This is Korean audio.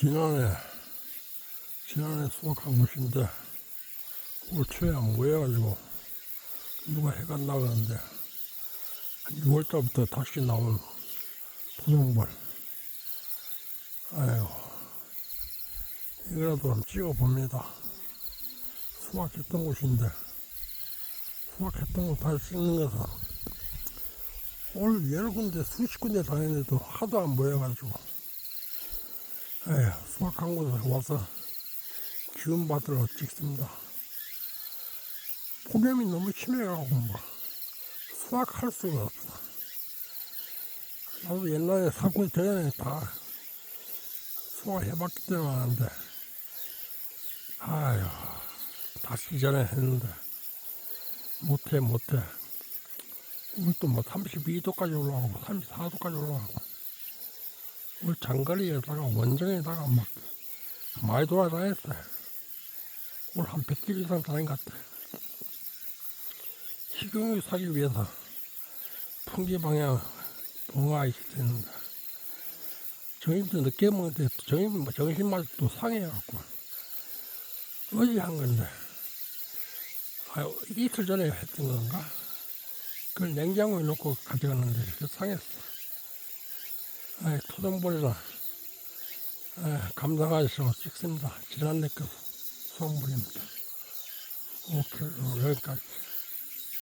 지난해 지난해 수확한 것인데 올 초에 안 모여가지고 누가 해가 나가는데 6월달부터 다시 나온 토종벌 아유 이거라도 한번 찍어봅니다. 수확했던 곳인데 수확했던 거 다시 찍는 것은 오늘 여러 군데 수십 군데 다녔는데도 하도 안 모여가지고. 에휴 수확한 곳에 와서 기운 받으러 찍습니다. 폭염이 너무 심해가지고 뭐 수확할 수가 없어. 나도 옛날에 사고 전에 다 수확해봤기 때문에 아는데 아유 다시 전에 했는데 못해 못해. 오늘 또뭐 32도까지 올라가고 34도까지 올라가고 오늘 장거리에다가 원정에다가 막 많이 돌아다녔어요 오늘 한 100km 이상 다닌 것 같아 식용유 사기 위해서 풍기 방향 동화 있었는데 정신도 늦게 먹는데 정신, 정신마저 또 상해갖고 어제 한 건데 아, 이틀 전에 했던 건가? 그걸 냉장고에 넣고 가져갔는데 그 상했어. 아, 토종벌이라 아, 감당하셔서 찍습니다. 지난해 그 수확물입니다. 오케이, 여기까지.